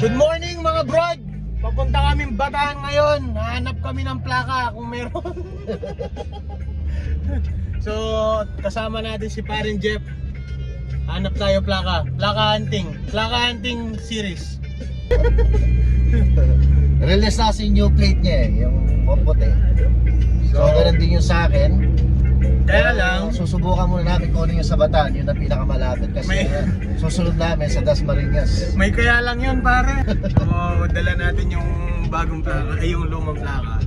Good morning mga brod! Papunta kaming Bataan ngayon. Nahanap kami ng plaka kung meron. so, kasama natin si Parin Jeff. Hanap tayo plaka. Plaka hunting. Plaka hunting series. Release na kasi yung new plate niya eh, yung puputi. So, So, ganun din yung sa akin. Kaya lang, Susubukan muna natin kung ano yung sa Bataan, yun ang pinakamalapit. Kasi May- uh, susunod namin sa Dasmariñas. may kaya lang yun pare. So, dala natin yung bagong plaka, ay yung lumang plaka.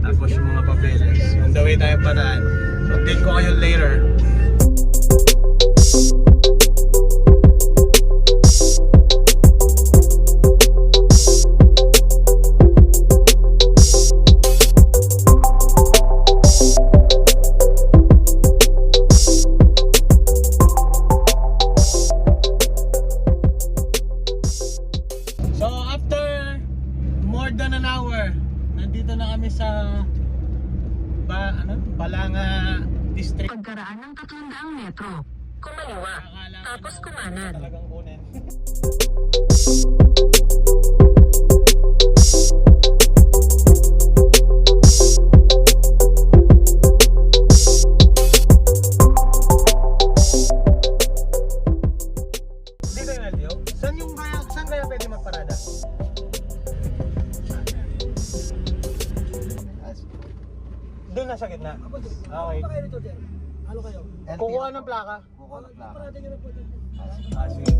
Tapos yung mga papeles. On the way tayo Bataan. So, update ko kayo later. 300 metro. Kumaliwa. Tapos na kumanan. Talagang kunin. Dito yung LTO? Saan yung kaya, saan kaya pwede magparada? Doon na sa gitna. Okay. Ano kayo? Kukuha ng plaka. Kukuha ng plaka. Parada nyo na po dito. Ah, sige.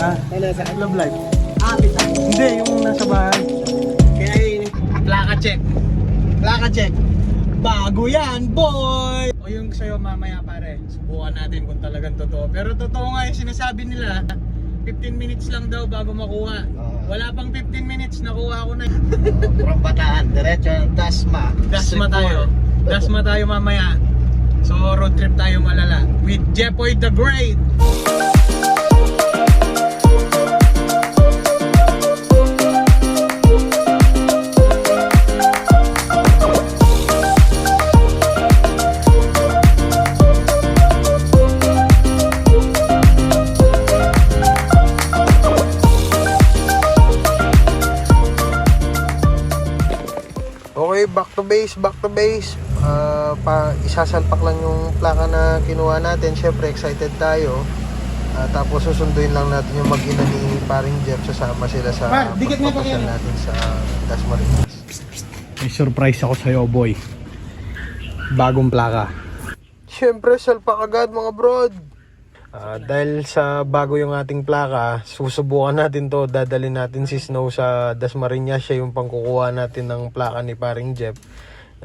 Ah, sa Love Life. Ah, pita. Hindi, yung nasa bahay. Yun, plaka check. Plaka check. Bago yan, boy! O yung sa'yo mamaya pare, subukan natin kung talagang totoo. Pero totoo nga yung sinasabi nila, 15 minutes lang daw bago makuha. Oo. Wala pang 15 minutes, nakuha ko na. Uh, from Bataan, diretso ng Dasma. Dasma tayo. Dasma tayo mamaya. So road trip tayo malala. With Jepoy the Great! Base, back to base. Ah, pa isasalpak lang yung plaka na kinuha natin. Syempre excited tayo. Ah, tapos susunduin lang natin yung mag-ina ni paring Jeff sasama sila sa nga pagpapasyal natin sa Dasmariñas. May surprise ako sa'yo, boy. Bagong plaka. Syempre, salpak agad mga brod. Ah, dahil sa bago yung ating plaka, susubukan natin to, dadalhin natin si Snow sa Dasmariñas, siya yung pangkukuha natin ng plaka ni paring Jeff.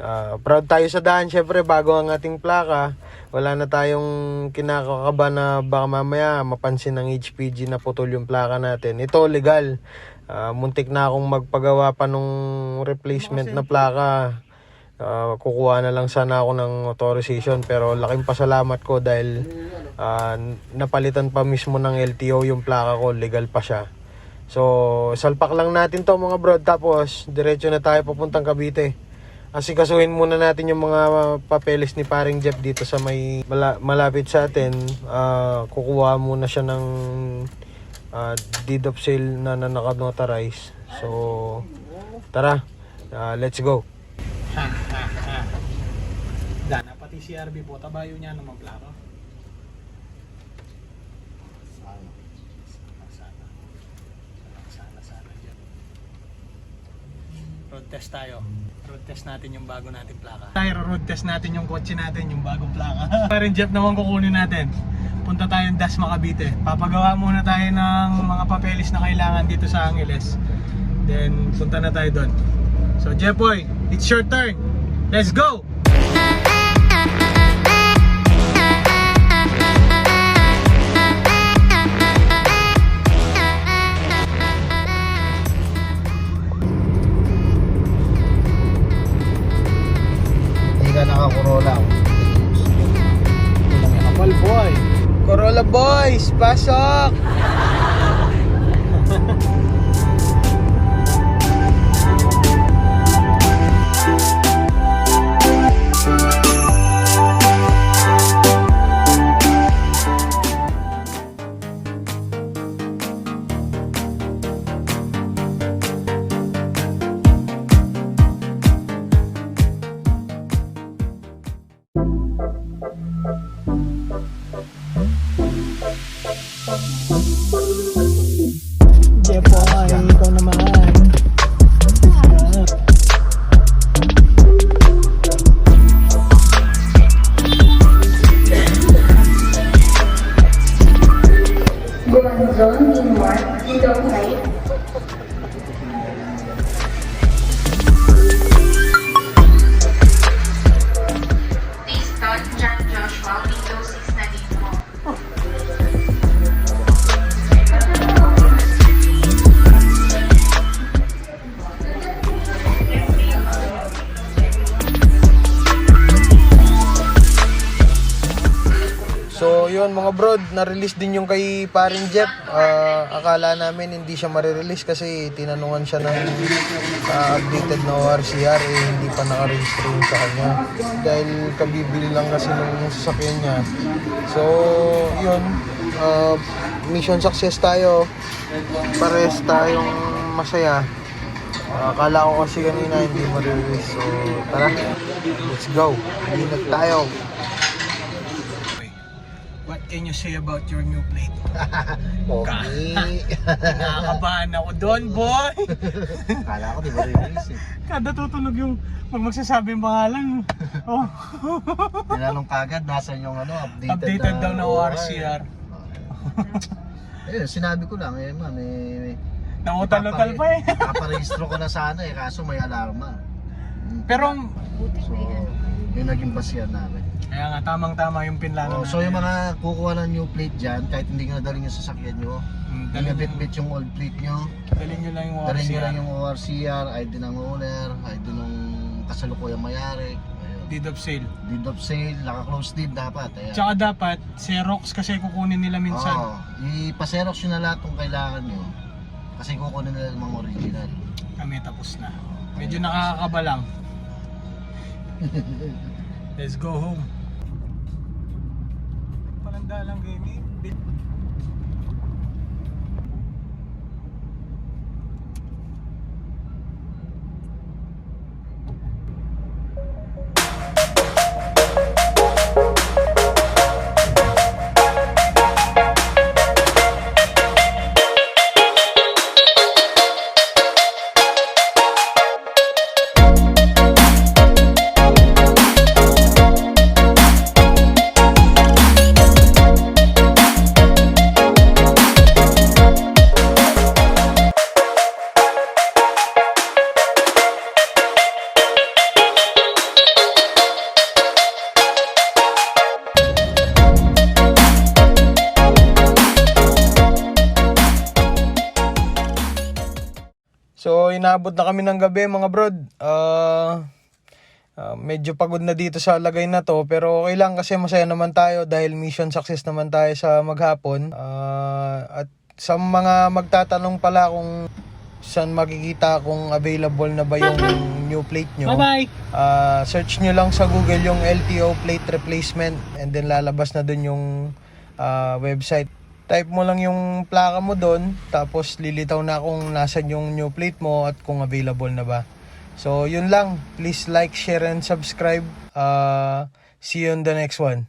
Ah, proud tayo sa daan, syempre bago ang ating plaka, wala na tayong kinakakaba na baka mamaya mapansin ng HPG na putol yung plaka natin. Ito legal. Ah, muntik na akong magpagawa pa nung replacement na plaka. Ah, kukuha na lang sana ako ng authorization pero laking pasalamat ko dahil ah, napalitan pa mismo ng LTO yung plaka ko, legal pa siya. So, salpak lang natin to mga bro tapos diretso na tayo papuntang Cavite. Asikasuhin muna natin yung mga papeles ni paring Jeff dito sa may mala- malapit sa atin. Ah, kukuha muna siya ng ah, deed of sale na, na naka-notarize. So, tara, ah, let's go. Dana, pati si RB po, tabayo niya naman plaka. Sana. Sana. Sana. Road test tayo. Road test natin yung bago nating plaka. Tayo, road test natin yung kotse natin, yung bagong plaka. Parang Jeff naman kukunin natin. Punta tayo ng Dasma Cavite. Papagawa muna tayo ng mga papeles na kailangan dito sa Angeles. Then, punta na tayo doon. So, Jeffoy, it's your turn. Let's go! Nakakurola. Kapal boy! Corolla boys, pasok! We don't need more. and don't need. Brod, na-release din yung kay paring Jeff. Ah, akala namin hindi siya marirelease kasi tinanungan siya ng ah, updated na ORCR eh hindi pa naka-register yun sa kanya. Dahil kabibili lang kasi ng sasakyan niya. So yun, ah, mission success tayo. Pares tayong masaya. Akala ko kasi kanina hindi marirelease. So tara, let's go. Ingat tayo. Can you say about your new plate? Okay. Nakakabahan ako doon, boy! Kala ko di ba eh. Kada tutunog yung pag magsasabi yung pangalan. Oh, Tinanong kagad, nasan yung ano, updated, updated daw na ORCR. Eh, sinabi ko lang, eh, ma'am, eh, Nangutal-utal pa eh. Nakaparehistro ko na sana eh, kaso may alarma. Pero, So, yung naging basihan namin. Kaya nga, tamang-tama yung pinlano Oh, so yung mga kukuha ng new plate dyan, kahit hindi nyo nadaling yung sasakyan nyo, Mm, dali dalhin, bit yung old plate nyo, dalhin nyo lang yung dalhin nyo ORCR. lang yung ORCR, ID ng owner, ID ng kasalukuyang mayari. Deed of sale. deed of sale, naka-close deed dapat. Ayan. Tsaka dapat, Xerox kasi kukunin nila minsan. Oo, ipaserox nyo na lahat kung kailangan nyo. Kasi kukunin nila yung mga original. Kami tapos na. Medyo nakakakaba lang. Let's go home. Palanda lang gaming. Inabot na kami ng gabi mga brod. Ah, ah, medyo pagod na dito sa lagay na to. Pero okay lang kasi masaya naman tayo dahil mission success naman tayo sa maghapon. Ah, at sa mga magtatanong pala kung saan makikita kung available na ba yung new plate nyo. Bye-bye. Ah, search nyo lang sa Google yung LTO plate replacement and then lalabas na dun yung ah, website. Type mo lang yung plaka mo doon tapos lilitaw na kung nasan yung new plate mo at kung available na ba. So yun lang. Please like, share and subscribe. Ah, see you on the next one.